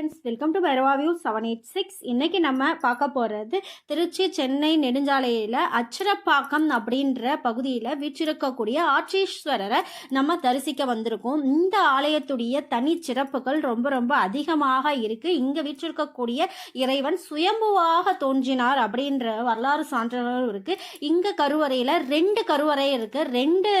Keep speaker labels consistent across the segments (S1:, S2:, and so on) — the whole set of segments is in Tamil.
S1: Friends welcome to Bhairava view seven eight six இன்றைக்கி நம்ம பார்க்க போகிறது திருச்சி சென்னை நெடுஞ்சாலையில் அச்சிரப்பாக்கம் அப்படின்ற பகுதியில் வீற்றிருக்கக்கூடிய ஆட்சீஸ்வரரை நம்ம தரிசிக்க வந்திருக்கோம். இந்த ஆலயத்துடைய தனி சிறப்புகள் ரொம்ப ரொம்ப அதிகமாக இருக்குது இங்கே வீற்றிருக்கக்கூடிய இறைவன் சுயம்புவாக தோன்றினார் அப்படின்ற வரலாறு சான்றுகளும் இருக்குது இங்கே கருவறையில் ரெண்டு கருவறை இருக்குது ரெண்டு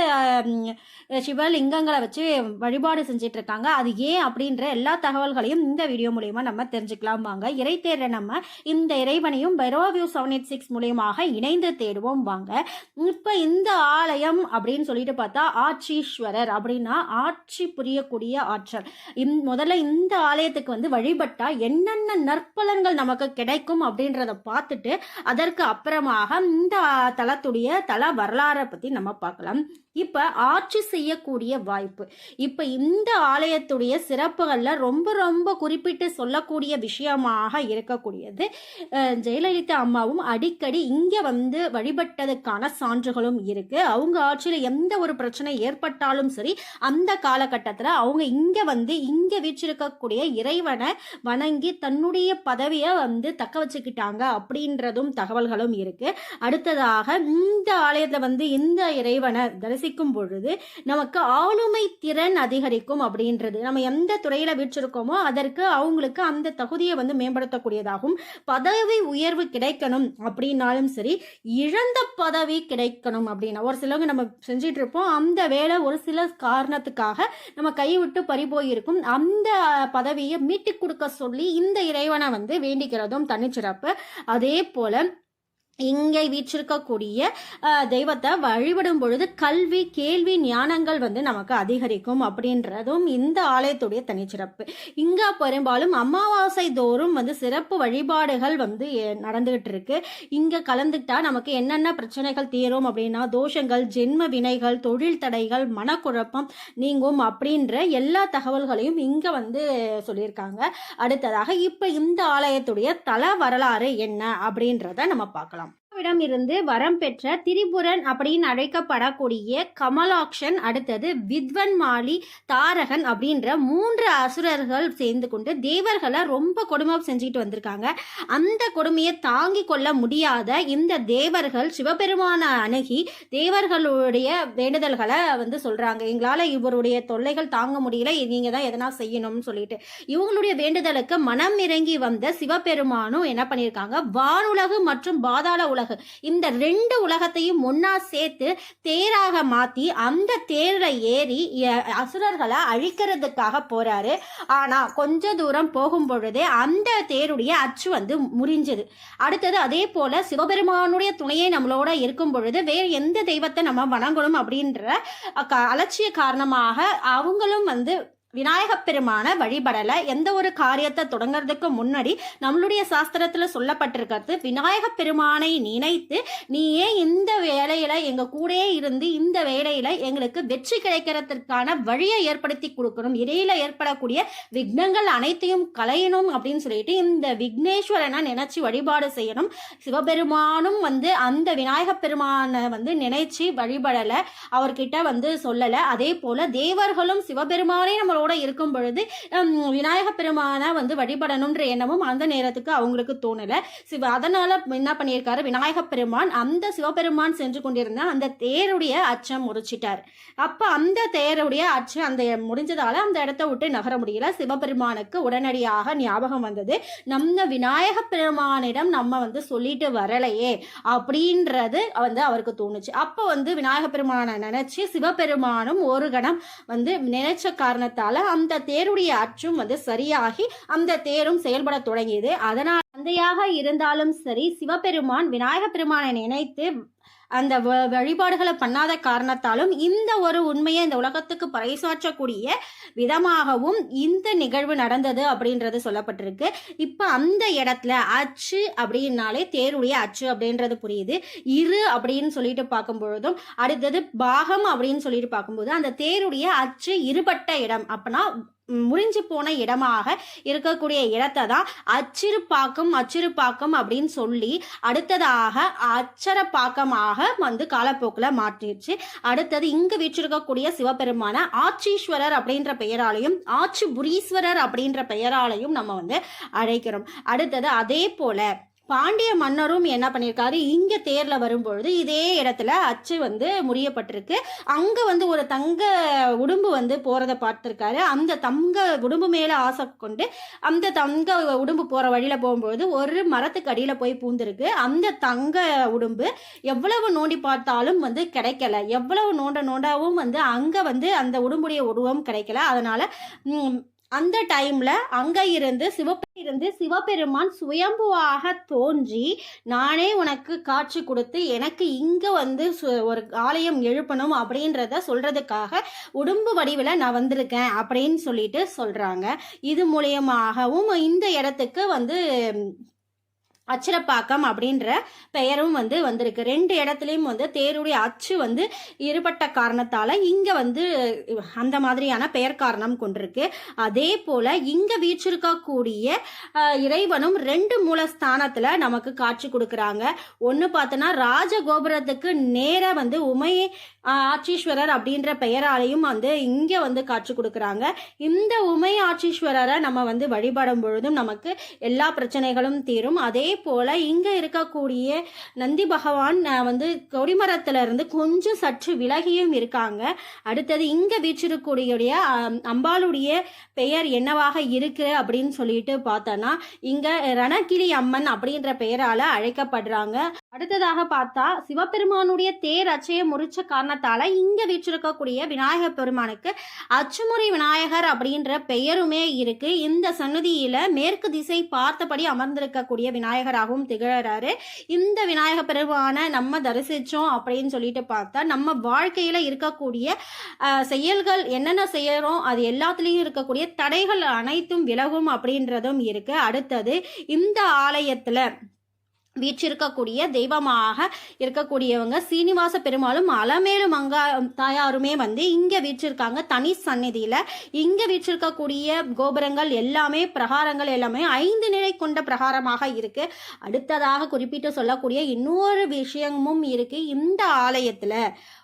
S1: சிவலிங்கங்களை வச்சு வழிபாடு செஞ்சிட்ருக்காங்க அது ஏன் அப்படின்ற எல்லா தகவல்களையும் இந்த வீடியோ மூலியமா நம்ம தெரிஞ்சுக்கலாம் வாங்க இறை தேட நம்ம இந்த இறைவனையும் பெரோவியூ செவன் எயிட் சிக்ஸ் மூலியமாக இணைந்து தேடுவோம் வாங்க. இப்போ இந்த ஆலயம் அப்படின்னு சொல்லிட்டு பார்த்தா ஆட்சீஸ்வரர் அப்படின்னா ஆட்சி புரியக்கூடிய ஆற்றல். இந்- முதல்ல இந்த ஆலயத்துக்கு வந்து வழிபட்டா என்னென்ன நற்பலன்கள் நமக்கு கிடைக்கும் அப்படின்றத பார்த்துட்டு அதற்கு அப்புறமாக இந்த தலத்துடைய தல வரலாறை பத்தி நம்ம பார்க்கலாம். இப்ப ஆட்சி செய்யக்கூடிய வாய்ப்பு. இப்ப இந்த ஆலயத்துடைய சிறப்புகள்ல ரொம்ப ரொம்ப குறிப்பிட்ட சொல்லக்கூடிய விஷயமாக இருக்கக்கூடியது. ஜெயலலிதா அம்மாவும் அடிக்கடி இங்கே வந்து வழிபட்டதுக்கான சான்றுகளும் இருக்குது அவங்க ஆட்சியில் எந்த ஒரு பிரச்சனை ஏற்பட்டாலும் சரி அந்த காலகட்டத்தில் அவங்க இங்கே வந்து இங்கே வீற்றிருக்கக்கூடிய இறைவனை வணங்கி தன்னுடைய பதவியை வந்து தக்க வச்சுக்கிட்டாங்க அப்படின்றதும் தகவல்களும் இருக்குது அடுத்ததாக இந்த ஆலயத்தில் வந்து இந்த இறைவனை தரிசிக்கும் பொழுது நமக்கு ஆளுமை திறன் அதிகரிக்கும் அப்படின்றது. நம்ம எந்த துறையில் வீற்றிருக்கோமோ அதற்கு அவங்களுக்கு அந்த தகுதியை வந்து மேம்படுத்தக்கூடியதாகும். பதவி உயர்வு கிடைக்கணும் அப்படின்னாலும் சரி இழந்த பதவி கிடைக்கணும் அப்படின்னா ஒரு சிலவங்க நம்ம செஞ்சிட்டு இருப்போம் அந்த வேலை ஒரு சில காரணத்துக்காக நம்ம கைவிட்டு பறி போயிருக்கும் அந்த பதவியை மீட்டு கொடுக்க சொல்லி இந்த இறைவனை வந்து வேண்டிக்கிறதும் தனிச்சிறப்பு. அதே போல இங்கே வீற்றிருக்கக்கூடிய தெய்வத்தை வழிபடும் பொழுது கல்வி கேள்வி ஞானங்கள் வந்து நமக்கு அதிகரிக்கும் அப்படின்றதும் இந்த ஆலயத்துடைய தனிச்சிறப்பு. இங்கே பெரும்பாலும் அமாவாசை தோறும் வந்து சிறப்பு வழிபாடுகள் வந்து எ- நடந்துகிட்டு இருக்கு இங்கே கலந்துட்டா நமக்கு என்னென்ன பிரச்சனைகள் தீரும் அப்படின்னா தோஷங்கள் ஜென்ம வினைகள் தொழில் தடைகள் மனக்குழப்பம் நீங்கும் அப்படின்ற எல்லா தகவல்களையும் இங்கே வந்து சொல்லியிருக்காங்க. அடுத்ததாக இப்போ இந்த ஆலயத்துடைய தல வரலாறு என்ன அப்படின்றத நம்ம பார்க்கலாம். விடம் இருந்து வரம் பெற்ற திரிபுரன் அப்படின்னு அழைக்கப்படக்கூடிய கமலாக்ஷன் அடுத்தது வித்வன் மாலி தாரகன் அப்படின்ற மூன்று அசுரர்கள் சேர்ந்து கொண்டு தேவர்களை ரொம்ப கொடுமை செஞ்சுக்கிட்டு வந்திருக்காங்க. அந்த கொடுமையை தாங்கி கொள்ள முடியாத இந்த தேவர்கள் சிவபெருமான அணுகி தேவர்களுடைய வேண்டுதல்களை வந்து சொல்றாங்க. எங்களால் இவருடைய தொல்லைகள் தாங்க முடியல நீங்க தான் எதனா செய்யணும்னு சொல்லிட்டு. இவங்களுடைய வேண்டுதலுக்கு மனம் இறங்கி வந்த சிவபெருமானும் என்ன பண்ணியிருக்காங்க? வானுலகு மற்றும் பாதாள உலக இந்த ரெண்டு உலகத்தையும் ஒன்னா சேர்த்து தேராக மாத்தி அந்த தேர்ல ஏறி அசுரர்களை அழிக்கிறதுக்காக போறாரு. ஆனா கொஞ்ச தூரம் போகும் பொழுதே அந்த தேருடைய அச்சு வந்து முறிஞ்சது. அடுத்தது அதே போல சிவபெருமானுடைய துணையே நம்மளோட இருக்கும் பொழுது வேறு எந்த தெய்வத்தை நம்ம வணங்கணும் அப்படின்ற அலட்சிய காரணமாக அவங்களும் வந்து விநாயகப் பெருமான வழிபடல. எந்த ஒரு காரியத்தை தொடங்குறதுக்கு முன்னாடி நம்மளுடைய சாஸ்திரத்துல சொல்லப்பட்டிருக்கிறது விநாயகப் பெருமானை நினைத்து நீ ஏன் இந்த வேலையில எங்க கூடயே இருந்து இந்த வேலையில எங்களுக்கு வெற்றி கிடைக்கிறதுக்கான வழியை ஏற்படுத்தி கொடுக்கணும். இடையில ஏற்படக்கூடிய விக்னங்கள் அனைத்தையும் கலையணும் அப்படின்னு சொல்லிட்டு இந்த விக்னேஸ்வரனை நினைச்சு வழிபாடு செய்யணும். சிவபெருமானும் வந்து அந்த விநாயகப் பெருமானை வந்து நினைச்சு வழிபடல. அவர்கிட்ட வந்து சொல்லல. அதே போல தேவர்களும் சிவபெருமானே நம்மளோட இருக்கும் பொழுது ஹம், விநாயகப் பெருமானை வந்து வழிபடணுன்ற எண்ணமும் அந்த நேரத்துக்கு அவங்களுக்கு தோணலை. சிவ அதனால் என்ன பண்ணியிருக்காரு? விநாயகப் பெருமான் அந்த சிவபெருமான் சென்று கொண்டிருந்த அந்த தேருடைய அச்சம் முறிச்சிட்டார். அப்போ அந்த தேருடைய அச்சம் அந்த முடிஞ்சதால் அந்த இடத்த விட்டு நகர முடியல. சிவபெருமானுக்கு உடனடியாக ஞாபகம் வந்தது நம்ம விநாயகப் பெருமானிடம் நம்ம வந்து சொல்லிட்டு வரலையே அப்படின்றது வந்து அவருக்கு தோணுச்சு. அப்போ வந்து விநாயகப் பெருமானை நினச்சி சிவபெருமானும் ஒரு கணம் வந்து நினைச்ச காரணத்தால் அந்த தேருடைய அச்சும் வந்து சரியாகி அந்த தேரும் செயல்பட தொடங்கியது. அதனால் தந்தையாக இருந்தாலும் சரி சிவபெருமான் விநாயக பெருமானை நினைத்து அந்த வ- வழிபாடுகளை பண்ணாத காரணத்தாலும் இந்த ஒரு உண்மையை இந்த உலகத்துக்கு பறைசாற்றக்கூடிய விதமாகவும் இந்த நிகழ்வு நடந்தது அப்படின்றது சொல்லப்பட்டிருக்கு. இப்போ அந்த இடத்துல அச்சு அப்படின்னாலே தேருடைய அச்சு அப்படின்றது புரியுது. இரு அப்படின்னு சொல்லிட்டு பார்க்கும் பொழுதும் அடுத்தது பாகம் அப்படின்னு சொல்லிட்டு பார்க்கும்போது அந்த தேருடைய அச்சு இருபட்ட இடம். அப்படின்னா முறிஞ்சு போன இடமாக இருக்கக்கூடிய இடத்தை தான் அச்சிறுப்பாக்கம் அச்சிறுப்பாக்கம் அப்படின்னு சொல்லி அடுத்ததாக அச்சரப்பாக்கம் ஆக வந்து காலப்போக்கில் மாற்றிடுச்சு. அடுத்தது இங்கு வீற்றிருக்கக்கூடிய சிவபெருமான ஆட்சீஸ்வரர் அப்படின்ற பெயராலையும் ஆட்சிபுரீஸ்வரர் அப்படின்ற பெயராலையும் நம்ம வந்து அழைக்கிறோம். அடுத்தது அதே போல பாண்டிய மன்னரும் என்ன பண்ணியிருக்காரு இங்கே தேரில் வரும்பொழுது இதே இடத்துல அச்சு வந்து முறியப்பட்டிருக்கு. அங்கே வந்து ஒரு தங்க உடும்பு வந்து போகிறத பார்த்துருக்காரு. அந்த தங்க உடும்பு மேலே ஆசை கொண்டு அந்த தங்க உடும்பு போகிற வழியில் போகும்பொழுது ஒரு மரத்துக்கு அடியில் போய் பூந்திருக்கு. அந்த தங்க உடும்பு எவ்வளவு நோண்டி பார்த்தாலும் வந்து கிடைக்கல. எவ்வளவு நோண்ட நோண்டாவும் வந்து அங்கே வந்து அந்த உடும்புடைய உருவம் கிடைக்கல. அதனால் அந்த டைம்ல அங்க இருந்து சிவப்பிருந்து சிவபெருமான் சுயம்புவாக தோன்றி நானே உனக்கு காட்சி கொடுத்து எனக்கு இங்க வந்து சு- ஒரு ஆலயம் எழுப்பணும் அப்படின்றத சொல்றதுக்காக உடும்பு வடிவில் நான் வந்திருக்கேன் அப்படின்னு சொல்லிட்டு சொல்றாங்க. இது மூலியமாகவும் இந்த இடத்துக்கு வந்து அச்சிரப்பாக்கம் அப்படின்ற பெயரும் வந்து வந்திருக்கு. ரெண்டு இடத்துலையும் வந்து தேருடைய அச்சு வந்து இருபட்ட காரணத்தால் இங்கே வந்து அந்த மாதிரியான பெயர் காரணம் கொண்டிருக்கு. அதே போல் இங்கே வீச்சிருக்கக்கூடிய இறைவனும் ரெண்டு மூலஸ்தானத்துல நமக்கு காட்சி கொடுக்குறாங்க. ஒன்று பார்த்தோன்னா ராஜகோபுரத்துக்கு நேராக வந்து உமையை ஆட்சீஸ்வரர் அப்படின்ற பெயராலையும் வந்து இங்கே வந்து காட்சி கொடுக்குறாங்க. இந்த உமை ஆட்சீஸ்வரரை நம்ம வந்து வழிபடும் பொழுதும் நமக்கு எல்லா பிரச்சனைகளும் தீரும். அதே போல் இங்கே இருக்கக்கூடிய நந்தி பகவான் வந்து கொடிமரத்திலிருந்து கொஞ்சம் சற்று விலகியும் இருக்காங்க. அடுத்தது இங்கே வீற்றிருக்கக்கூடிய அம்பாளுடைய பெயர் என்னவாக இருக்கு அப்படின்னு சொல்லிட்டு பார்த்தோன்னா இங்கே ரணகிளி அம்மன் அப்படின்ற பெயரால் அழைக்கப்படுறாங்க. அடுத்ததாக பார்த்தா சிவபெருமானுடைய தேர் அச்சையை முறிச்ச காரணம் காரணத்தால இங்கே வீற்றிருக்கக்கூடிய விநாயகர் பெருமானுக்கு அச்சுமுறை விநாயகர் அப்படின்ற பெயருமே இருக்கு. இந்த சன்னதியில மேற்கு திசை பார்த்தபடி அமர்ந்திருக்கக்கூடிய விநாயகராகவும் திகழறாரு. இந்த விநாயக பெருமான நம்ம தரிசிச்சோம் அப்படின்னு சொல்லிட்டு பார்த்தா நம்ம வாழ்க்கையில இருக்கக்கூடிய செயல்கள் என்னென்ன செய்யறோம் அது எல்லாத்துலேயும் இருக்கக்கூடிய தடைகள் அனைத்தும் விலகும் அப்படின்றதும் இருக்கு. அடுத்தது இந்த ஆலயத்துல வீற்றிருக்கக்கூடிய தெய்வமாக இருக்கக்கூடியவங்க சீனிவாச பெருமாளும் அலமேலு மங்கா தாயாருமே வந்து இங்கே வீற்றிருக்காங்க. தனி சந்நிதியில் இங்கே வீற்றிருக்கக்கூடிய கோபுரங்கள் எல்லாமே பிரகாரங்கள் எல்லாமே ஐந்து நிலை கொண்ட பிரகாரமாக இருக்கு. அடுத்ததாக குறிப்பிட்டு சொல்லக்கூடிய இன்னொரு விஷயமும் இருக்கு. இந்த ஆலயத்தில்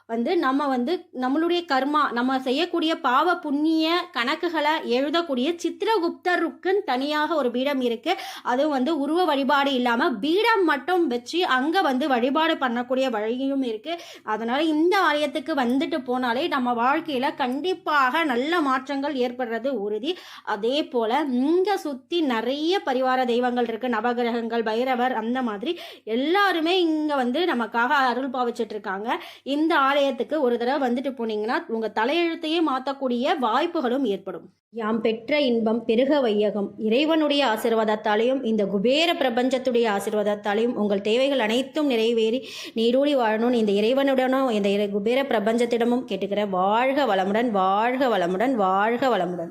S1: வந்து நம்ம வந்து நம்மளுடைய கர்மா நம்ம செய்யக்கூடிய பாவ புண்ணிய கணக்குகளை எழுதக்கூடிய சித்திரகுப்தருக்குன்னு தனியாக ஒரு பீடம் இருக்கு. அதுவும் வந்து உருவ வழிபாடு இல்லாமல் பீடம் மட்டும் வச்சு அங்கே வந்து வழிபாடு பண்ணக்கூடிய வழியும் இருக்கு. அதனால இந்த ஆலயத்துக்கு வந்துட்டு போனாலே நம்ம வாழ்க்கையில கண்டிப்பாக நல்ல மாற்றங்கள் ஏற்படுறது உறுதி. அதே போல இங்க சுத்தி நிறைய பரிவார தெய்வங்கள் இருக்கு. நவகிரகங்கள் பைரவர் அந்த மாதிரி எல்லாருமே இங்க வந்து நமக்காக அருள் பாவிச்சிட்டு இருக்காங்க. இந்த ஆலயத்துக்கு ஒரு தடவை வந்துட்டு போனீங்கன்னா உங்க தலையெழுத்தையே மாற்றக்கூடிய வாய்ப்புகளும் ஏற்படும். யாம் பெற்ற இன்பம் பெருக வையகம். இறைவனுடைய ஆசீர்வாதத்தாலையும் இந்த குபேர பிரபஞ்சத்துடைய ஆசீர்வாதத்தாலையும் உங்கள் தேவைகள் அனைத்தும் நிறைவேறி நீரூடி வாழணும்னு இந்த இறைவனுடனும் இந்த இறை- குபேர பிரபஞ்சத்திடமும் கேட்டுக்கிறேன் வாழ்க வளமுடன் வாழ்க வளமுடன் வாழ்க வளமுடன்.